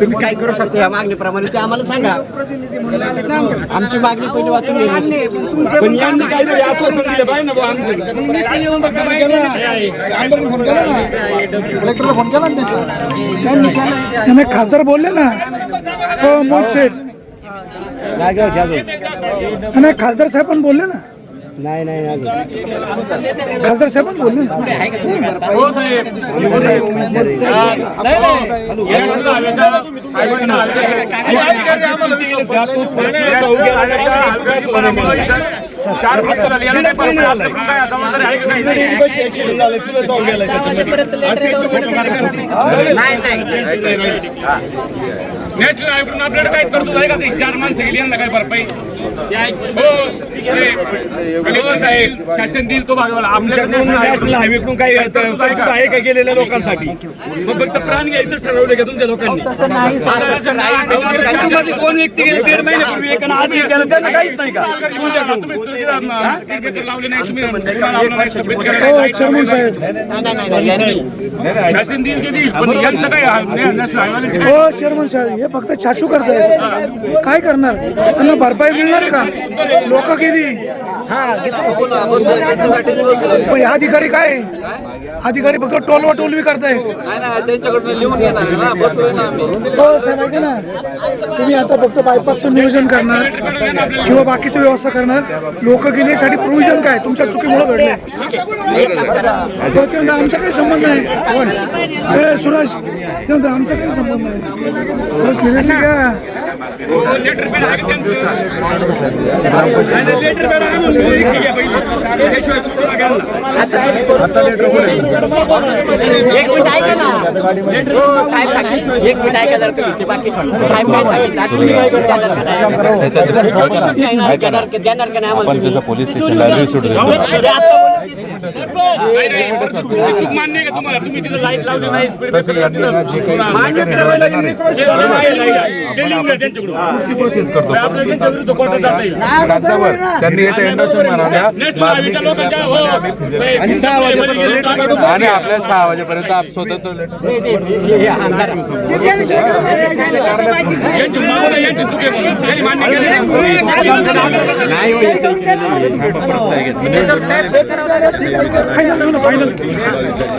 तुम्ही काय करू शकता या मागणीप्रमाणे ते आम्हाला सांगा. आमची मागणी पहिली वाचून घेऊ. पण यांनी काहीतरी आश्वासन दिलं पाहिजे ना बुवा आमचं. त्याने खासदार बोलले ना. हो मोठ शेठ. नाही खासदार साहेब पण बोलले ना. नाही नाही अजून. खासदार साहेब बोलले. ना हो साहेब. हो साहेब. नाही नाही. हवेच्या साहेबांना हवेच्या-. चार नाही? आयोगाकडून आपल्याला काय तरतूद आहे का? ते चार माणसं गेली यांना काय भरपाई? साहेब शासन देईल तो भागवाला. काही आहे. का? गेलेल्या लोकांसाठी? मग फक्त प्राण घ्यायचंच ठरवलं का तुमच्या लोकांनी? दोन व्यक्ती गेले? दीड महिन्यापूर्वी एक आणि आज गेलं त्यांना काहीच नाही का? हो? चेअरमन साहेब शासन देईल की देईल? पण यांचं काय नॅशनल हायवेचे हो चेअरमन साहेब हे फक्त छाछू करतायत काय करणार? त्यांना भरपाई मिळणार आहे का? लोक गेली. पण हे अधिकारी काय? अधिकारी फक्त टोलवा टोलवी करतायत. हो साहेब ऐका ना. तुम्ही आता फक्त बायपासचं नियोजन करणार किंवा बाकीची व्यवस्था करणार. लोक गेली यासाठी प्रोव्हिजन काय? तुमच्या चुकीमुळे घडलंय. हो, ते म्हणतात, आमचा काही संबंध नाही. कोण? ए सुरज ते म्हणतात, आमचा काही संबंध नाही. खरं सिरियसली का? लेटर. एक मिनिट ऐका ना साहेब सांगितलं. एक मिनिट ऐका जरा तुम्ही ते बाकी सोडा. साहेब काय सांगितलं आता तुम्ही काय देणार का नाही? देणार का- देणार का नाही आम्हाला आपण त्याचा पोलीस स्टेशनला रिसूट देतो नाही, नाही. तुमची चूक मान्य आहे का तुम्हाला तुम्ही तिथं लाइट लावली नाही स्पीड तसं यांनी ना जे काही त्यांच्याकडून. ती प्रोसेस करतो. आपल्याला त्यांच्या विरुद्ध कोर्टात जाता येईल. राज्यावर त्यांनी येथे एंडोसमेंट माराव्या नॅशनल हायवेच्या लोकांच्या हो, आणि सहा वाजेपर्यंत आणि आपल्या सहा वाजेपर्यंत आप स्वतंत्र यांची मागून आहे, यांची चूक आहे म्हणून. यांनी मान्य केलं. नाही. फायनल घेऊ ना फायनल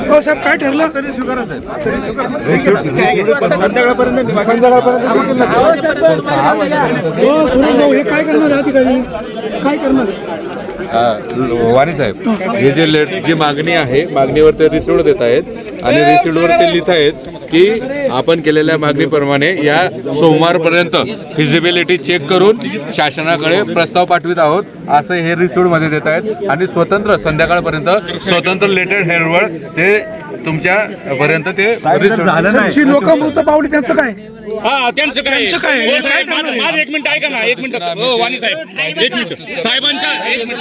हो साहेब काय ठरलं? हो सुरेश भाऊ हे काय करणार आहे अधिकारी? काय करणार? वाणी साहेब हे जे लेट जी मागणी आहे मागणीवर ते रिसिव्ह देत आहेत आणि रिसिव्हवर ते लिहित आहेत. की आपण केलेल्या मागणीप्रमाणे या सोमवारपर्यंत फिजिबिलिटी चेक करून शासनाकडे प्रस्ताव पाठवित आहोत. असं हे रिसिव्हमध्ये देत आहेत. आणि स्वतंत्र संध्याकाळपर्यंत स्वतंत्र लेटेड हेअरवर ते तुमच्या पर्यंत ते लोक मृत पावली त्यांचं काय? हा त्यांचं काय? हो, साहेब, माझं- माझं एक मिनिट ऐका ना एक मिनिट. हो वाणी साहेब एक मिनिट. साहेबांच्या एक मिनिट.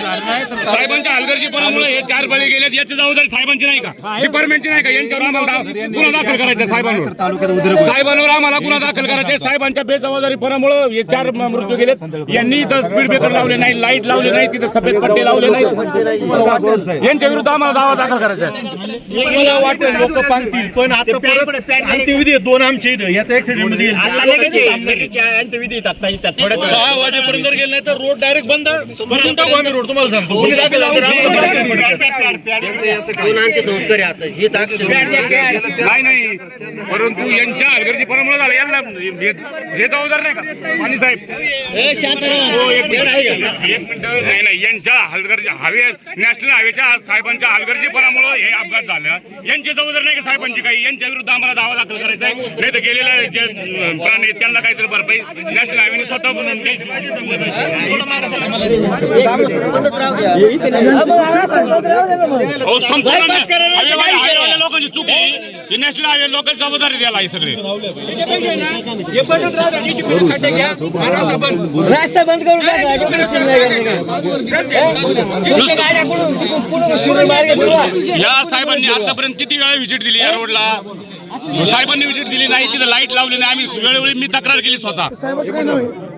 साहेबांच्या हलगर्जीपणामुळे हे चार बळी गेलेत याची जबाबदारी साहेबांची नाही का? डिपार्टमेंटची नाही का? यांच्यावर आम्हाला दा- गुन्हा दाखल करायचा साहेबांवर. साहेबांवर आम्हाला गुन्हा दाखल करायचा साहेबांच्या बेजबाबदारीपणामुळे हे चार मृत्यू गेलेत. यांनी इथं स्पीड ब्रेकर लावले नाही लाइट लावले नाही तिथं सफेद पट्टे लावले नाही. यांच्या विरुद्ध आम्हाला दावा दाखल करायचा आहे. मला वाटेल लोक पांगतील पण आता परत अंत्यविधी दोन आमच्या इथं. याचा ऍक्सिडेंटमध्ये येईल. सहा वाजेपर्यंत जर गेले नाही तर रोड डायरेक्ट बंद. करून टाकू आम्ही रोड. तुम्हाला सांगतो. पडतं. नाही नाही. परंतु यांच्या हलगर्जीपणामुळे झालं. यांना हे जबाबदार नाही का? आणि साहेब. हो, एक मिनिट. आहे का? एक मिनिट. नाही नाही. यांच्या हलगर्जी हवे नॅशनल हायवेच्या साहेबांच्या हलगर्जीपणामुळे हे अपघात झालं. यांची जबाबदार नाही का साहेबांची काही? यांच्या विरुद्ध आम्हाला दावा दाखल करायचा आहे. नाही तर गेलेल्या जे प्राणी आहेत, त्यांना काहीतरी भरपाई नॅशनल हायवेने स्वतः बनवून हो संपूर्ण हायवेवाल्या- हायवेवाल्या लोकांची चूक नॅशनल हायवे लोकांची जबाबदारी द्यायला आहे सगळे. रास्ता बंद करून करणार. या साहेबांनी आतापर्यंत किती वेळा व्हिजिट दिली या रोडला? साहेबांनी व्हिजिट दिली नाही तिथे लाइट लावली नाही. आम्ही वेळोवेळी मी तक्रार केली स्वतः.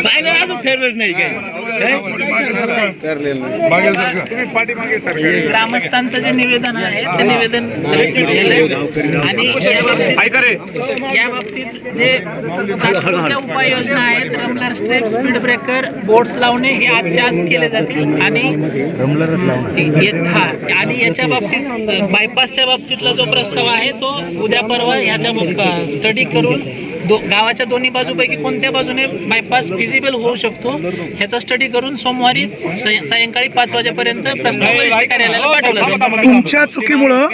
काय ग्रामस्थांचं जे निवेदन आहे ते निवेदन आणि या बाबतीत- जे उपाययोजना आहेत rumbler strip speed breaker board लावणे हे आजच्या आज केले जातील. आणि हा आणि याच्या बाबतीत बायपासच्या बाबतीतला जो प्रस्ताव आहे तो उद्या परवा याच्या स्टडी करून दो गावाच्या दोन्ही बाजूपैकी कोणत्या बाजूने बायपास फिजिबल होऊ शकतो ह्याचा स्टडी करून सोमवारी साय- सायंकाळी पाच वाजेपर्यंत प्रस्ताव वरिष्ठ कार्यालयाला पाठवला तुमच्या चुकीमुळं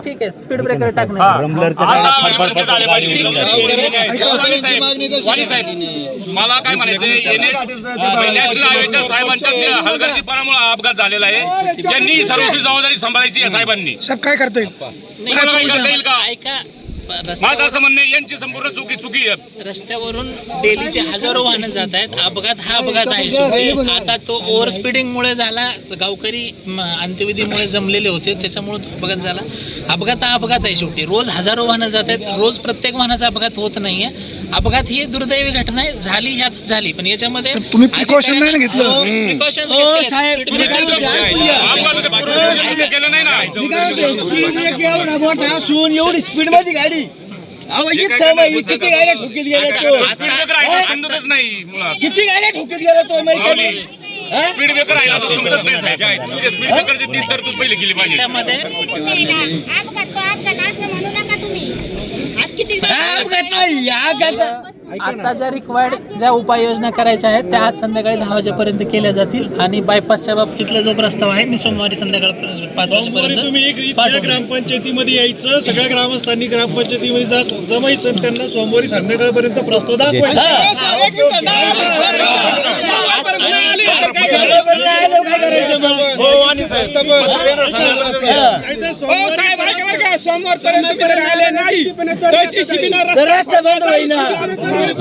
ठीक आहे स्पीड ब्रेकर मला काय म्हणायचं साहेबांच्या हलगर्जीपणामुळे अपघात झालेला आहे त्यांनी सर्वस्वी जबाबदारी सांभाळायची साहेबांनी. साहेब काय करता येईल ऐका माझं असं म्हणणं आहे, यांची संपूर्ण चुकी चुकी आहे. रस्त्यावरून डेलीचे हजारो वाहनं जात आहेत. अपघात हा अपघात आहे शेवटी आता तो ओव्हर स्पीडिंगमुळे झाला गावकरी म, अंत्यविधीमुळे जमलेले होते त्याच्यामुळे तो अपघात झाला. अपघात हा अपघात आहे शेवटी. रोज हजारो वाहनं जात आहेत. रोज प्रत्येक वाहनाचा अपघात होत नाहीये अपघात ही दुर्दैवी घटना आहे. झाली ह्यात झाली. पण याच्यामध्ये तुम्ही precaution नाही ना घेतलं? प्रिकॉशन साहेब, काय म्हणताय? अपघात पूर्व केलं नाही ना. एवढी स्पीडमध्ये गाडी अहो इथं बाई, किती गाड्या ठोकीत गेल्या तो. स्पीड ब्रेकर आहे का? समजतच नाही मुळात. किती गाड्या ठोकीत गेल्या तो आहे? हा? स्पीड ब्रेकर आहे ना, तो समजत नाही साहेब. स्पीड ब्रेकरची तीन तरतूद पहिली केली पाहिजे. अपघात तो अपघात असं म्हणू नका तुम्ही. अपघात नाही अपघात आता ज्या रिक्वायर्ड ज्या उपाययोजना करायच्या आहेत त्या आज संध्याकाळी दहा वाजेपर्यंत केल्या जातील आणि बायपासच्या बाबतीतला जो प्रस्ताव आहे मी सोमवारी संध्याकाळपर्यंत पाच वाजेपर्यंत पाठवतो ग्रामपंचायतीमध्ये यायचं सगळ्या ग्रामस्थांनी ग्रामपंचायतीमध्ये जात जमायचं आणि त्यांना सोमवारी संध्याकाळपर्यंत प्रस्ताव दाखवायचा तर रस्ता बंद होईना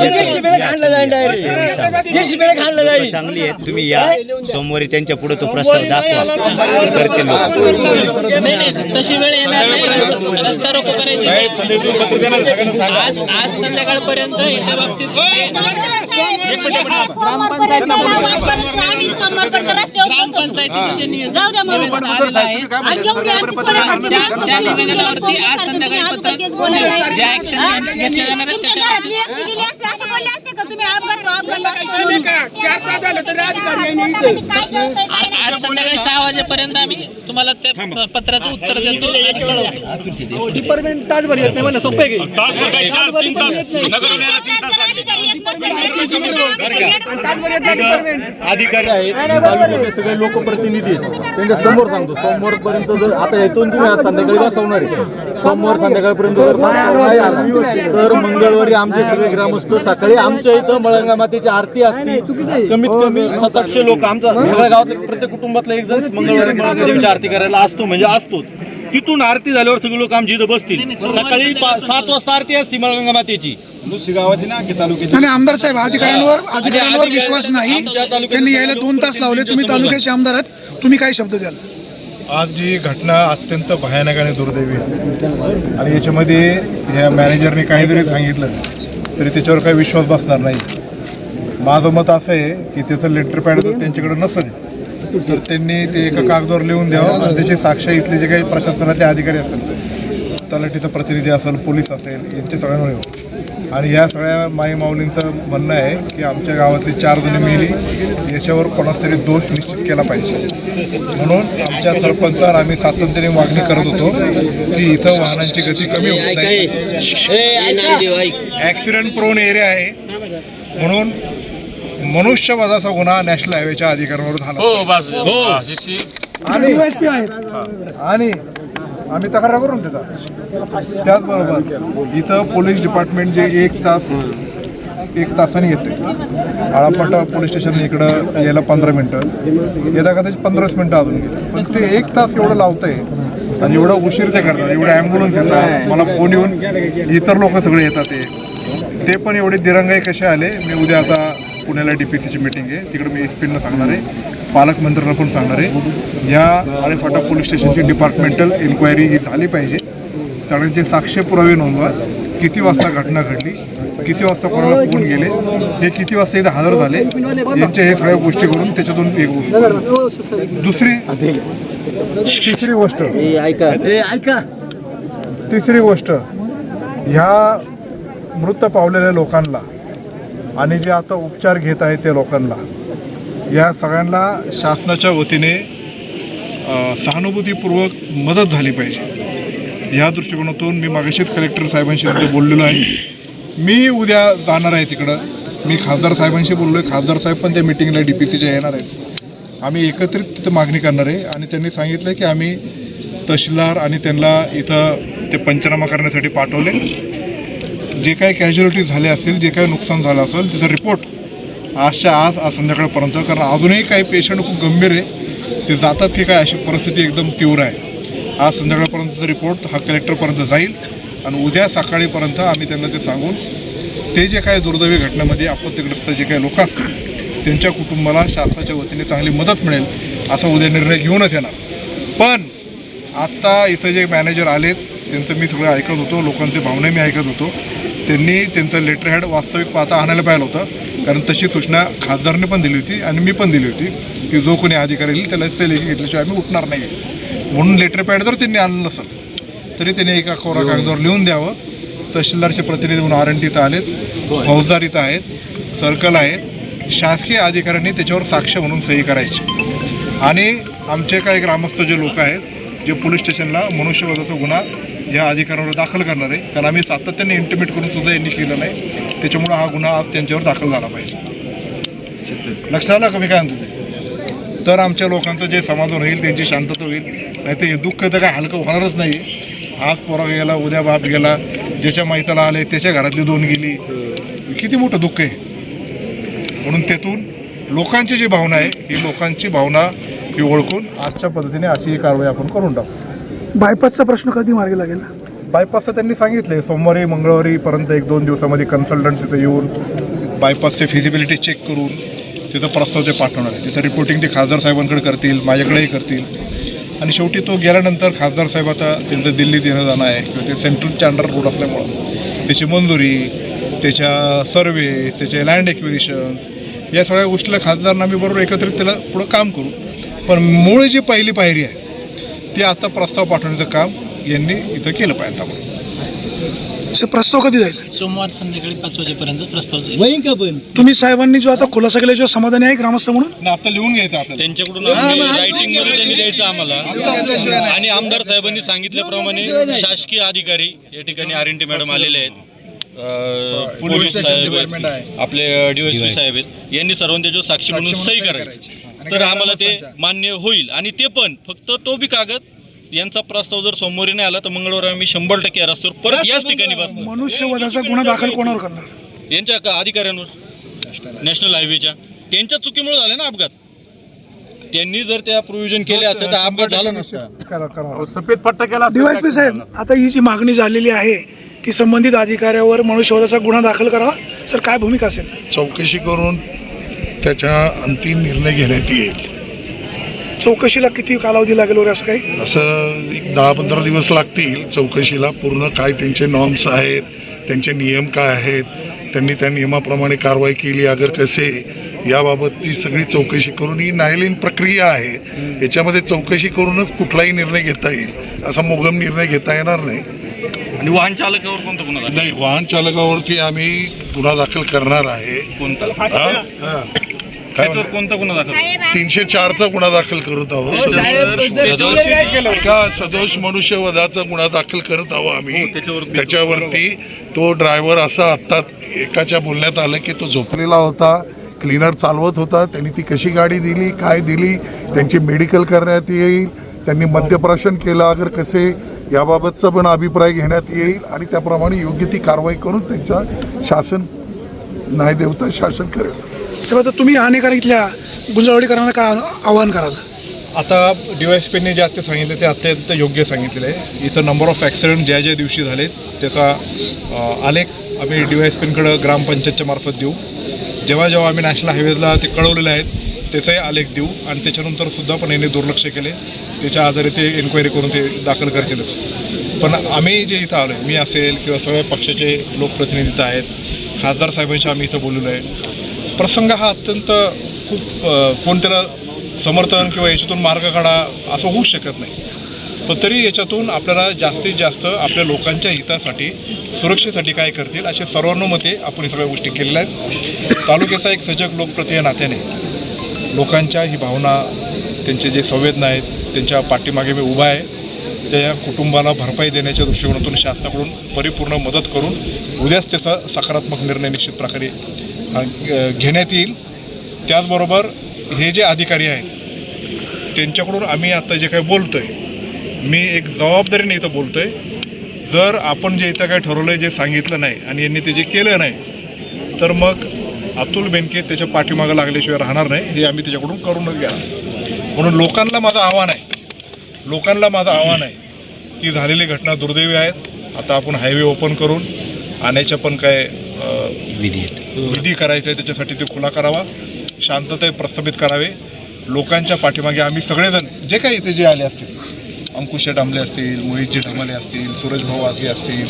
जेसीबीने खाणलं जाईल डायरेक्ट जेसीबीने खाणलं जाईल. चांगली आहे तुम्ही या. सोमवारी त्यांच्या पुढे तो प्रस्ताव दाखवा. करतील नाही नाही तशी वेळ येणार नाही. रस्ता- रोको करायची. आज आज संध्याकाळपर्यंत याच्या बाबतीत ग्रामपंचायतीचं जे नियोजन जाऊ द्या मग. निवेदन आलेलं आहे आणि एवढी आमची सोन्यासारखी त्या- माणसं त्या सोडून निवेदनावरती गेल्यात, आज संध्याकाळी आज पत्र लगेच बोलायला ज्या ऍक्शन हा? घेतल्या जाणार आहेत तो. आज संध्याकाळी सहा वाजेपर्यंत आम्ही तुम्हाला त्या पत्राचं उत्तर देतो. आणि कळवतो डिपार्टमेंट तासभर येत नाही मला सोपं आहे की? तास. भर येत तासभर येत नाही. डिपार्टमेंट अधिकारी आहेत. नाही, नाही, बरोबर आहे. सगळे लोकप्रतिनिधी आहेत. त्यांच्यासमोर सांगतो. सोमवार पर्यंत जर आता येथून तुम्ही आज संध्याकाळी बसवणार आहे. सोमवार संध्याकाळपर्यंत जर नाही आला तर मंगळवारी आमचे सगळे ग्रामस्थ सकाळी आमच्या इथं मळंगा मातेची आरती असते. कमीत कमी सात आठशे लोक आमचा सगळ्या गावातल्या प्रत्येक कुटुंबातला एक जण मंगळवारी मळंगा देवीची आरती करायला असतो म्हणजे असतोच. तिथून आरती झाल्यावर सगळे लोक आमच्या इथं बसतील. सकाळी सात वाजता आरती असते मळंगा मातेची आणि आमदार साहेब अधिकाऱ्यांवर अधिकाऱ्यांवर विश्वास नाही. त्यांनी यायला दोन तास लावले तुम्ही तालुक्याचे आमदार आहात तुम्ही काय शब्द द्याल. आज जी घटना अत्यंत भयानक आणि दुर्दैवी आणि याच्यामध्ये ह्या मॅनेजरने काही जरी सांगितलं तरी त्याच्यावर काही विश्वास बसणार नाही. माझं मत असं आहे की त्याचं लेटर पॅड जर त्यांच्याकडे नसेल तर त्यांनी ते एका कागदावर लिहून द्यावं आणि त्याची साक्ष इथले जे काही प्रशासनाचे अधिकारी असेल तलाठीचा प्रतिनिधी असेल पोलीस असेल यांचे सगळ्यांवर येऊ आणि ह्या सगळ्या माई माऊलींचं म्हणणं आहे की आमच्या गावातली चार जण मेली याच्यावर कोणाचा तरी दोष निश्चित केला पाहिजे. म्हणून आमच्या सरपंचावर आम्ही सातत्याने मागणी करत होतो की इथं वाहनांची गती कमी होत नाही ॲक्सिडेंट प्रोन एरिया आहे. म्हणून मनुष्यवधाचा गुन्हा नॅशनल हायवेच्या अधिकाऱ्यांवर झाला. हो बस हो. आणि आम्ही तक्रार करून देतात त्याचबरोबर इथं पोलीस डिपार्टमेंट जे एक तास एक तासाने येते. आळापाटा पोलीस स्टेशन इकडं यायला पंधरा मिनटं. येता कदाचित पंधराच मिनटं अजून गेली. पण ते एक तास एवढं लावतंय आणि एवढं उशीर ते करतात एवढे ॲम्ब्युलन्स येतात मला फोन येऊन इतर लोक सगळे येतात ते. ते पण एवढे दिरंगाई कसे आले? मी उद्या आता पुण्याला डी पी सीची मीटिंग आहे. तिकडे मी एस पीनं सांगणार आहे. पालकमंत्र्यांना पण सांगणार आहे. या आळेफाटा पोलीस स्टेशनची डिपार्टमेंटल इन्क्वायरी ही झाली पाहिजे. सगळ्यांचे साक्ष पुरावे नोंदवा. किती वाजता घटना घडली? किती वाजता कोणाला फोन गेले हे किती वाजता इथे हजर झाले? यांच्या हे सगळ्या गोष्टी करून त्याच्यातून एक दुसरी? तिसरी गोष्ट. ऐका तिसरी गोष्ट. ह्या मृत पावलेल्या लोकांना आणि जे आता उपचार घेत आहेत त्या लोकांना या सगळ्यांना शासनाच्या वतीने सहानुभूतीपूर्वक मदत झाली पाहिजे. या दृष्टिकोनातून मी मागाशीच कलेक्टर साहेबांशी तिथे बोललेलो आहे. मी उद्या जाणार आहे तिकडं. मी खासदार साहेबांशी बोललो आहे खासदार साहेब पण त्या मिटिंगला डी पी सीच्या येणार आहेत. आम्ही एकत्रित तिथं मागणी करणार आहे आणि त्यांनी सांगितलं की आम्ही तहसीलदार आणि त्यांना इथं ते पंचनामा करण्यासाठी पाठवले. जे काही कॅज्युअलिटीज झाले असतील जे काही नुकसान झालं असेल त्याचा रिपोर्ट आजच्या आज आज संध्याकाळपर्यंत कारण अजूनही काही पेशंट खूप गंभीर आहे. ते जातात की काय अशी परिस्थिती एकदम तीव्र आहे. आज संध्याकाळपर्यंतचा रिपोर्ट हा कलेक्टरपर्यंत जाईल. आणि उद्या सकाळीपर्यंत आम्ही त्यांना ते सांगून ते जे काही दुर्दैवी घटनेमध्ये आपत्तीग्रस्त जे काही लोक असतील त्यांच्या कुटुंबाला शासनाच्या वतीने चांगली मदत मिळेल असा उद्या निर्णय घेऊनच येणार. पण आत्ता इथं जे मॅनेजर आलेत त्यांचं मी सगळं ऐकत होतो लोकांचे भावना मी ऐकत होतो. त्यांनी त्यांचं लेटर हेड वास्तविक पाहता आणायला पाहिलं होतं. कारण तशी सूचना खासदारने पण दिली होती आणि मी पण दिली होती की जो कोणी अधिकारी येईल त्याला लेखी घेतल्याशिवाय आम्ही उठणार नाही म्हणून लेटर पॅड जर त्यांनी आणलं नसेल तरी त्यांनी एका कोरा कागदावर लिहून द्यावं. तहसीलदारचे प्रतिनिधी म्हणून आर एन टी आलेत फौजदार इथं आहेत सर्कल आहेत. शासकीय अधिकाऱ्यांनी त्याच्यावर साक्ष म्हणून सही करायची. आणि आमचे काही ग्रामस्थ जे लोक आहेत जे पोलीस स्टेशनला मनुष्यवधाचा गुन्हा या अधिकाऱ्यांवर दाखल करणार आहे कारण आम्ही सातत्याने इंटिमेट करून सुद्धा यांनी केलं नाही. त्याच्यामुळं हा गुन्हा आज त्यांच्यावर दाखल झाला पाहिजे. लक्षात आलं का मी काय म्हणतो ते? तर आमच्या लोकांचं जे समाधान होईल त्यांची शांतता होईल. नाही ते हे दुःख तर काय हलकं होणारच नाही आज पोरा गेला उद्या बाप गेला ज्याच्या माहिताला आले त्याच्या घरातली दोन गेली. किती मोठं दुःख आहे. म्हणून त्यातून लोकांची जी भावना आहे ही लोकांची भावना ही ओळखून आजच्या पद्धतीने अशी ही कारवाई आपण करून टाकू. बायपासचा प्रश्न कधी मार्गी लागेल? बायपासचं त्यांनी सांगितले सोमवारी मंगळवारीपर्यंत एक दोन दिवसामध्ये कन्सल्टंट तिथं येऊन बायपासचे फिजिबिलिटी चेक करून तिथं प्रस्ताव ते पाठवणार आहे. तिथं रिपोर्टिंग ते खासदार साहेबांकडे करतील माझ्याकडेही करतील. आणि शेवटी तो गेल्यानंतर खासदार साहेब आता त्यांचं दिल्लीत येणं जाणं आहे किंवा ते सेंट्रलच्या अंडर रोड असल्यामुळं. त्याची मंजुरी त्याच्या सर्वे त्याचे लँड एक्विजिशन्स या सगळ्या गोष्टीला खासदारांना आम्ही बरोबर एकत्रित त्याला पुढं काम करू. पण मूळ जी पहिली पायरी आहे ती आता प्रस्ताव पाठवण्याचं काम यांनी इथं केलं पाहिजे आपण सर प्रस्ताव कधी जाईल? सोमवार संध्याकाळी पाच वाजेपर्यंत प्रस्ताव जाईल. का पण तुम्ही साहेबांनी जो आता खुलासा केला जो समाधानी आहे ग्रामस्थ म्हणून? आता लिहून घ्यायचं आपल्याला. त्यांच्याकडून रायटिंगमध्ये त्यांनी द्यायचं आम्हाला. आणि आमदार साहेबांनी सांगितल्याप्रमाणे शासकीय अधिकारी या ठिकाणी आर एन टी मॅडम आलेले आहेत. अं, पोलीस साहेब आहेत, आपले साहेब आहेत. यांनी सर्वांनी त्याच्यावर साक्षी म्हणून सही करायची. तर आम्हाला ते मान्य होईल. आणि ते पण फक्त तो बी कागद यांचा प्रस्ताव जर सोमवारी नाही आला तर मंगळवारी आम्ही शंभर टक्के या रस्त्यावर परत याच ठिकाणी बसणार. मनुष्यवधाचा गुन्हा दाखल कोणावर करणार? यांच्या का- अधिकाऱ्यांवर? नॅशनल हायवेच्या त्यांच्या चुकीमुळे झाले ना अपघात. त्यांनी जर त्या प्रोव्हिजन केले असते तर अपघात झाला नसता. करा करा सफेद पट्टा केला डीवायसपी साहेब आता ही जी मागणी झालेली आहे की संबंधित अधिकाऱ्यावर मनुष्यवधाचा गुन्हा दाखल करावा सर काय भूमिका असेल? चौकशी करून त्याच्या अंतिम निर्णय घेण्यात येईल. चौकशीला किती कालावधी लागेल वगैरे असं काही? असं एक दहा पंधरा दिवस लागतील चौकशीला. पूर्ण काय त्यांचे नॉर्म्स आहेत त्यांचे नियम काय आहेत त्यांनी त्या नियमाप्रमाणे कारवाई केली अगर कसे याबाबतची सगळी चौकशी करून ही न्यायालयीन प्रक्रिया आहे. याच्यामध्ये चौकशी करूनच कुठलाही निर्णय घेता येईल असा मोगम निर्णय घेता येणार नाही. आणि वाहन चालकावर कोणता गुन्हा दाखल? नाही वाहन चालकावरती आम्ही गुन्हा दाखल करणार आहे. कोणता? हा? काय त्याच्यावर कोणता गुन्हा दाखल तीनशे चारचा गुन्हा दाखल करत आहोत. त्याच्यावर- का सदोष मनुष्यवधाचा गुन्हा दाखल करत आहोत आम्ही? हो, त्याच्यावरती- त्याच्यावरती तो ड्रायव्हर असा आत्ता एकाच्या बोलण्यात आलं की तो झोपलेला होता क्लीनर चालवत होता त्यांनी ती कशी गाडी दिली काय दिली त्यांची मेडिकल करण्यात येईल त्यांनी मद्यप्राशन केलं अगर कसे याबाबतचा पण अभिप्राय घेण्यात येईल आणि त्याप्रमाणे योग्य ती कारवाई करून त्यांचा शासन न्यायदेवता शासन करेल. साहेब आता तुम्ही हानिकारक इथल्या गुंजळवाडीकरांना काय आवाहन कराल? आता डी वाय एस पीने जे आत्ता सांगितले ते अत्यंत योग्य सांगितलेलं आहे इथं नंबर ऑफ ॲक्सिडेंट ज्या ज्या दिवशी झालेत त्याचा आलेख आम्ही डी वाय एस पींकडं ग्रामपंचायतच्या मार्फत देऊ. जेव्हा जेव्हा आम्ही नॅशनल हायवेला ते कळवलेले आहेत त्याचाही आलेख देऊ आणि त्याच्यानंतर सुद्धा पण यांनी दुर्लक्ष केले. त्याच्या आधारे ते एन्क्वायरी करून ते दाखल करतीलच पण आम्ही जे इथं आलो आहे मी असेल किंवा सगळ्या पक्षाचे लोकप्रतिनिधी आहेत खासदार साहेबांशी आम्ही इथं बोललेलो आहे. प्रसंग हा अत्यंत खूप कोणत्याला समर्थन किंवा याच्यातून मार्ग काढा असं होऊ शकत नाही. पण तरी याच्यातून आपल्याला जास्तीत जास्त आपल्या लोकांच्या हितासाठी सुरक्षेसाठी काय करतील असे सर्वानुमते आपण या सगळ्या गोष्टी केलेल्या आहेत. तालुक्याचा एक सजग लोकप्रतिनिधी नात्याने लोकांच्या ही भावना त्यांचे जे संवेदना आहेत त्यांच्या पाठीमागे मी उभा आहे. त्या कुटुंबाला भरपाई देण्याच्या दृष्टिकोनातून शासनाकडून परिपूर्ण मदत करून उद्याच त्याचा सकारात्मक निर्णय निश्चित प्रकारे घेण्यात येईल. त्याचबरोबर हे जे अधिकारी आहेत त्यांच्याकडून आम्ही आता जे काही बोलतो आहे मी एक जबाबदारीने इथं बोलतो आहे जर आपण जे इथं काय ठरवलं आहे जे सांगितलं नाही आणि यांनी ते जे केलं नाही तर मग अतुल बेनके त्याच्या पाठीमागं लागल्याशिवाय राहणार नाही. हे आम्ही त्याच्याकडून करूनच घ्या म्हणून लोकांना माझं आव्हान आहे लोकांना माझं आव्हान आहे की झालेली घटना दुर्दैवी आहेत. आता आपण हायवे ओपन करून आणायच्या पण काय विधी विधी करायचं आहे त्याच्यासाठी ते खुला करावा शांतता प्रस्थापित करावे. लोकांच्या पाठीमागे आम्ही सगळेजण जे काही इथे जे आले असतील अंकुश डांबले असतील मोहितजी ढमाले असतील सुरेश भाऊ वाघे असतील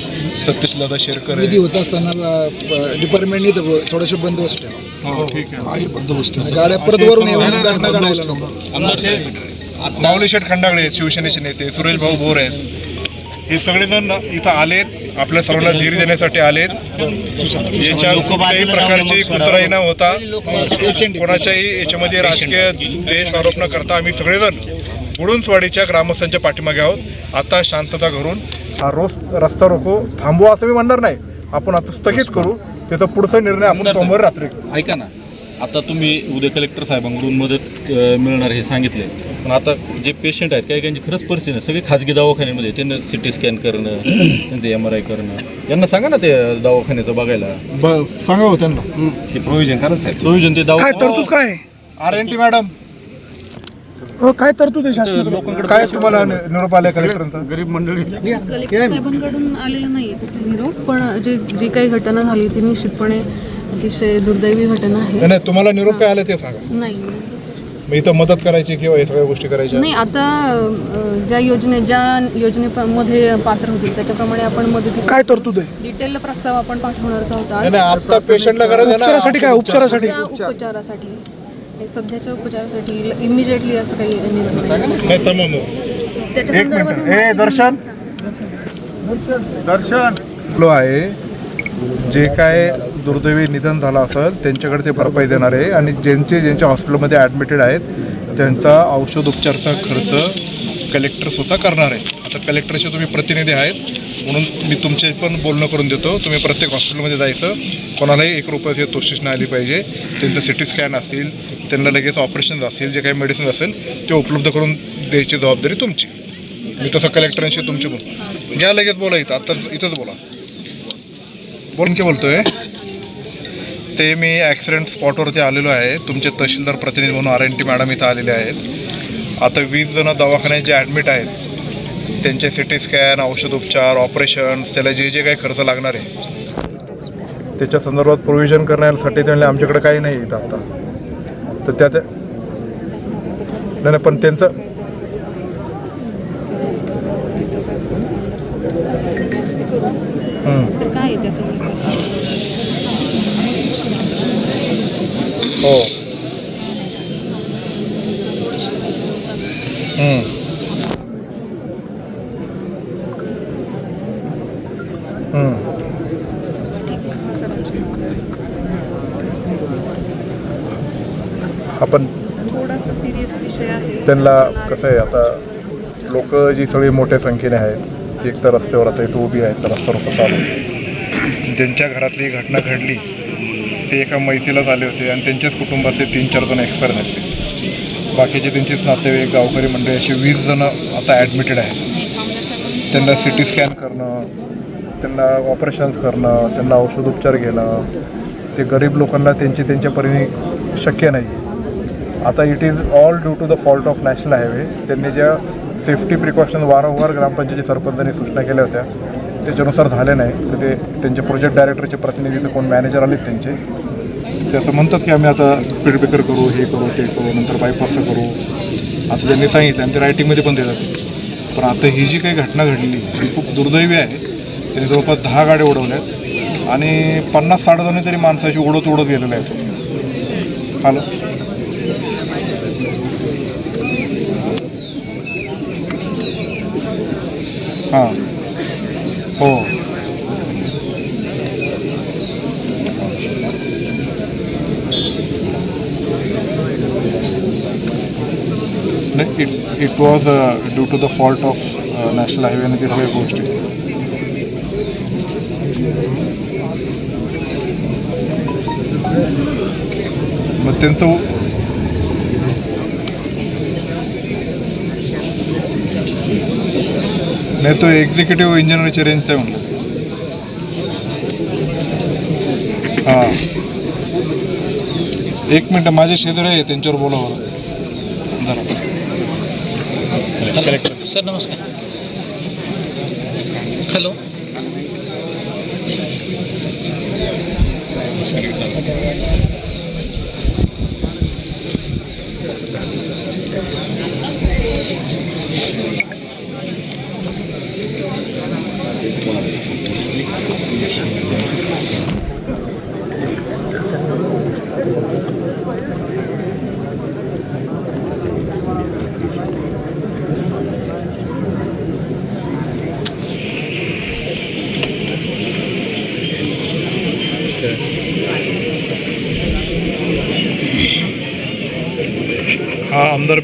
सत्यशदादा शेरकर विधी. होत असताना डिपार्टमेंटनी थोडेसे बंदोबस्त ठेवा. हो, ठीक आहे. गाड्या परत वरून येऊन माऊली शेठ खंडागळे आहेत, शिवसेनेचे नेते सुरेश भाऊ भोर आहेत. हे सगळेजण इथं आलेत आपल्या सर्वांना धीर देण्यासाठी आलेत. याच्या कुठल्याही प्रकारची कुचराई न होता कोणाच्याही याच्यामध्ये राजकीय देश आरोप न करता आम्ही सगळेजण बुडूनसवाडीच्या ग्रामस्थांच्या पाठीमागे आहोत. आता शांतता घरून हा रोज रस्ता रोको. थांबवा असं मी म्हणणार नाही. आपण आता स्थगित करू. त्याचा पुढचा निर्णय आपण सोमवारी रात्री. ऐका ना. आता तुम्ही उद्या कलेक्टर साहेबांकडून मदत मिळणार हे सांगितले पण आता जे पेशंट आहेत काही काहींची खरंच परिस्थिती सगळे खाजगी दवाखान्यामध्ये त्यांना सी टी स्कॅन करणं त्यांचं एम आर आय करणं. यांना सांगा ना ते दवाखान्याचं बघायला. ब- सांगा हो त्यांना. ते प्रोव्हिजन करा साहेब. प्रोव्हिजन ते काय दवा तरतूद काय? आर एन टी मॅडम हो, काय तरतूद आहे शासनाकडे काय तुम्हाला नि- निरोप आलाय कलेक्टरांचा कलेक्टर साहेबांकडून आलेला नाही निरोप पण जे जी काही घटना झाली ती निश्चितपणे अतिशय दुर्दैवी घटना आहे. नाही, नाही तुम्हाला निरोप काय आला ते सांगा. नाही. मग इथं मदत करायची किंवा हे सगळ्या गोष्टी करायच्या? नाही आता अ, ज्या योजने ज्या योजनेमध्ये पात्र होतील त्याच्याप्रमाणे आपण मदतीचा काय तरतूद आहे? डिटेल प्रस्ताव आपण पाठवणारच आहोत नाही आज. नाही, आता पेशंटला गरज आहे ना. उपचारासाठी काय? उपचारासाठी. उपचारासाठी. हे सध्याच्या उपचारासाठी इमिजिएटली असं काही निर्णय नाही. नाही तर मग त्याच्या संदर्भात दर्शन. दर्शन. आहे. जे काय दुर्दैवी निधन झालं असेल त्यांच्याकडे ते भरपाई देणार आहे. आणि ज्यांचे ज्यांच्या हॉस्पिटलमध्ये ॲडमिटेड आहेत त्यांचा औषध उपचारचा खर्च कलेक्टर स्वतः करणार आहे. आता कलेक्टरचे तुम्ही प्रतिनिधी आहेत. म्हणून मी तुमचे पण बोलणं करून देतो. तुम्ही प्रत्येक हॉस्पिटलमध्ये जायचं. कोणालाही एक रुपयाची तोशिष नाही आली पाहिजे. त्यांचं सी टी स्कॅन असतील त्यांना लगेच ऑपरेशन असतील जे काही मेडिसिन असेल ते उपलब्ध करून द्यायची जबाबदारी तुमची. मी तसं कलेक्टरांशी तुमची बोल घ्या लगेच बोला इथं. आत्ताच इथंच बोला. बोलून की बोलतोय. ते मी ॲक्सिडेंट स्पॉटवरती आलेलो आहे. तुमचे तहसीलदार प्रतिनिधी म्हणून आर एन टी मॅडम इथं आलेले आहेत. आता वीस जणं दवाखान्यात जे ॲडमिट आहेत त्यांचे सी टी स्कॅन औषधोपचार ऑपरेशन्स त्याला जे जे काही खर्च लागणार आहे त्याच्या संदर्भात प्रोव्हिजन करण्यासाठी त्यांना आमच्याकडे काही नाही इथं आता. तर त्या त्या- नाही नाही, पण त्यांचं काय आहे त्या संदर्भात हो. आपण थोडासा सिरियस विषय आहे. त्यांना कसं आहे आता लोक जी सगळी मोठ्या संख्येने आहेत ती एक तर रस्त्यावर आता इथं उभी आहेत तर रस्त्यावर कसं आलो ज्यांच्या घरातली घटना घडली ते एका मैतीलाच आले होते आणि त्यांच्याच कुटुंबातले तीन चार जण एक्सपायर झाले. बाकीचे त्यांचेच नातेवाईक गावकरी मंडळी असे वीस जण आता ॲडमिटेड आहेत. त्यांना सी टी स्कॅन करणं त्यांना ऑपरेशन्स करणं त्यांना औषधोपचार घेणं ते गरीब लोकांना त्यांची त्यांच्या परीने शक्य नाही. आहे आता it is all due to the fault of national highway त्यांनी ज्या सेफ्टी प्रिकॉशन वारंवार ग्रामपंचायती सरपंचांनी सूचना केल्या होत्या त्याच्यानुसार झाले नाही. तर ते त्यांचे प्रोजेक्ट डायरेक्टरचे प्रतिनिधी तर कोण मॅनेजर आलेत त्यांचे. ते असं म्हणतात की आम्ही आता स्पीड ब्रेकर करू हे करू ते करू नंतर बायपासचं करू. असं त्यांनी सांगितलं आणि ते रायटिंगमध्ये पण देतात. पण आता ही जी काही घटना घडली ही खूप दुर्दैवी आहे. त्यांनी जवळपास दहा गाड्या उडवल्यात आणि पन्नास साठ जण तरी माणसाशी उडत उडत गेलेला आहे तो हॅलो? हां. हो. It was due to the fault of national हायवेने आणि सगळ्या गोष्टी मग त्यांचं नाही तो एक्झिक्युटिव्ह इंजिनिअरच्या रेंज आहे म्हणलं हां एक मिनटं माझे शेजारी आहे त्यांच्यावर बोलावं. जरा. जरा सर नमस्कार. हॅलो. हा आमदार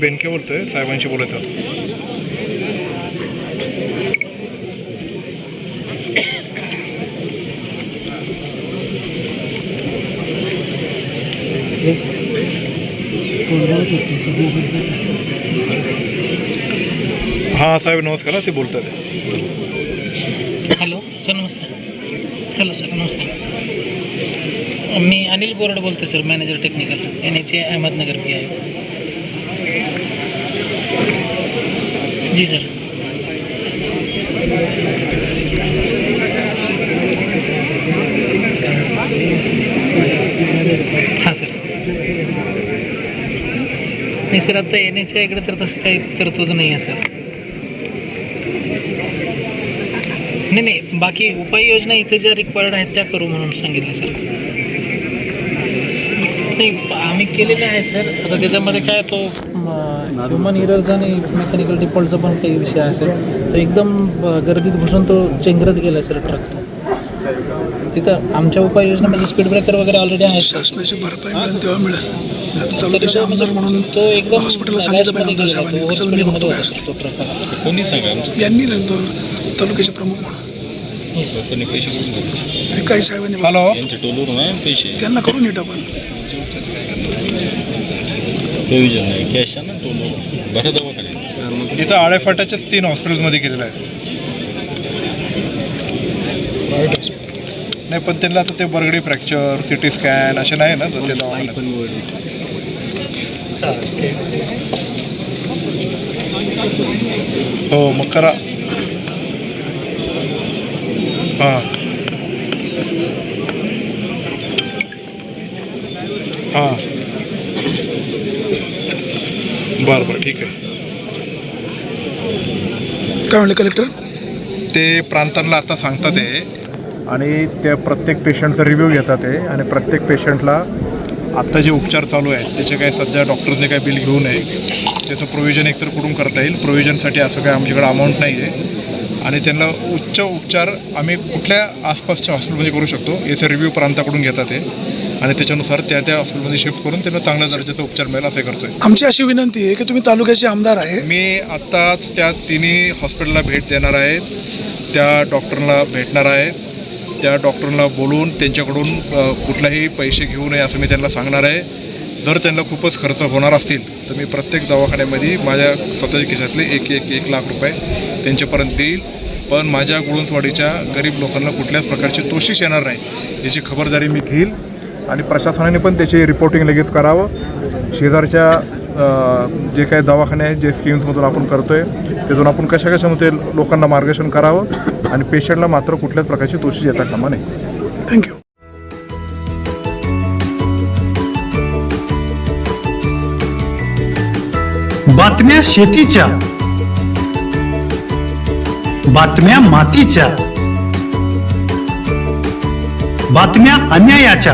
बेनके बोलतोय साहेबांशी बोलायचं होतं. हां साहेब नमस्कार. ते बोलतात हॅलो सर नमस्कार. हॅलो सर नमस्कार. मी अनिल बोरड बोलतो sir manager technical N H A Ahmednagar P आहे जी सर। हां सर। नाही सर आता येण्याच्या इकडे तर तसं काही तरतूद नाही आहे सर. नाही नाही बाकी उपाययोजना इथे ज्या रिक्वायर्ड आहेत त्या करू म्हणून सांगितलं सर. नाही आम्ही केलेल्या आहेत सर. आता त्याच्यामध्ये काय तो ह्युमन इरर्स आणि मेकॅनिकल डिफॉल्टचा पण काही विषय आहे सर तर एकदम गर्दीत घुसून तो चेंगरत गेला सर ट्रक तो तिथं आमच्या उपाययोजनेमध्ये स्पीड ब्रेकर वगैरे ऑलरेडी आहेत सर. शासनाची भरपाई मिळेल तेव्हा मिळेल. आमदार म्हणून तो एकदम हॉस्पिटलला सांगितलं कोणी सांगा यांनी तालुक्याचे प्रमुख म्हणून. काही साहेबांनी हॅलो आहे त्यांना करून येत आपण. प्रोव्हिजन आहे. कॅश आहे ना टोलवरून बरं दवाखान्यात. इथं आळेफाट्याच्याच तीन हॉस्पिटल्समध्ये केलेलं आहे. नाही पण त्यांना आता ते बरगडी फ्रॅक्चर सिटी स्कॅन असे नाही ना तर ते दवाखान्यात. हो मग करा. हां. हां. बरं बरं ठीक आहे. काय म्हणले कलेक्टर ते प्रांतांना आता सांगतात आहे आणि त्या प्रत्येक पेशंटचा रिव्ह्यू घेतात आहे आणि प्रत्येक पेशंटला आत्ता जे उपचार चालू आहेत त्याचे काय सध्या डॉक्टर्सने काय बिल घेऊ नये. त्याचं प्रोव्हिजन एकतर कुठून करता येईल? प्रोव्हिजनसाठी असं काय आमच्याकडे अमाऊंट नाही आहे. आणि त्यांना उच्च उपचार आम्ही कुठल्या आसपासच्या हॉस्पिटलमध्ये करू शकतो? याचा रिव्ह्यू प्रांताकडून घेतात आहे आणि त्याच्यानुसार त्या त्या हॉस्पिटलमध्ये शिफ्ट करून त्यांना चांगल्या दर्जाचा उपचार मिळेल असे करतोय. आमची अशी विनंती आहे की तुम्ही तालुक्याचे आमदार आहे. मी आत्ताच त्या तिन्ही हॉस्पिटलला भेट देणार आहेत त्या डॉक्टरला भेटणार आहे. त्या डॉक्टरला बोलून त्यांच्याकडून कुठलाही पैसे घेऊ नये असं मी त्यांना सांगणार आहे. जर त्यांना खूपच खर्च होणार असतील तर मी प्रत्येक दवाखान्यामध्ये माझ्या स्वतःच्या खिशातले एक एक एक लाख रुपये त्यांच्यापर्यंत देईल. पण माझ्या गुळुंचवाडीच्या गरीब लोकांना कुठल्याच प्रकारची तोशिष येणार नाही. याची खबरदारी मी घेईल. आणि प्रशासनाने पण त्याची रिपोर्टिंग लगेच करावं. शेजारच्या जे काही दवाखाने आहेत जे स्कीम्समधून आपण करतोय त्यातून आपण कशा कशामध्ये लोकांना मार्गदर्शन करावं आणि पेशंटला मात्र कुठल्याच प्रकारची तोषी देता कामा नये. थँक्यू बातम्या शेतीच्या बातम्या मातीच्या बातम्या अन्यायाच्या.